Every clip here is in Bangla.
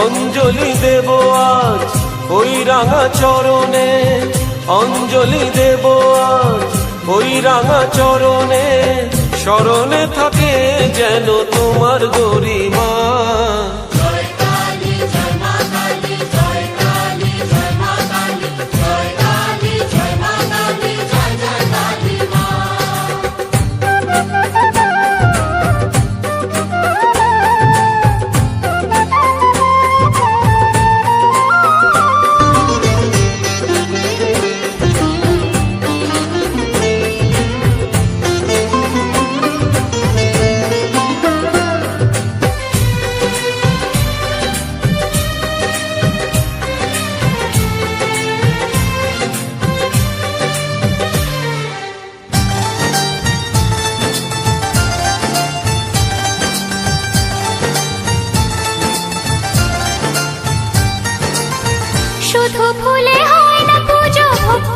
অঞ্জলি দেব আজ ওই রাঙা চরণে। অঞ্জলি দেব আজ ওই রাঙা চরণে। স্মরণে থাকে যেন তোমার গরিমা।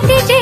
DJ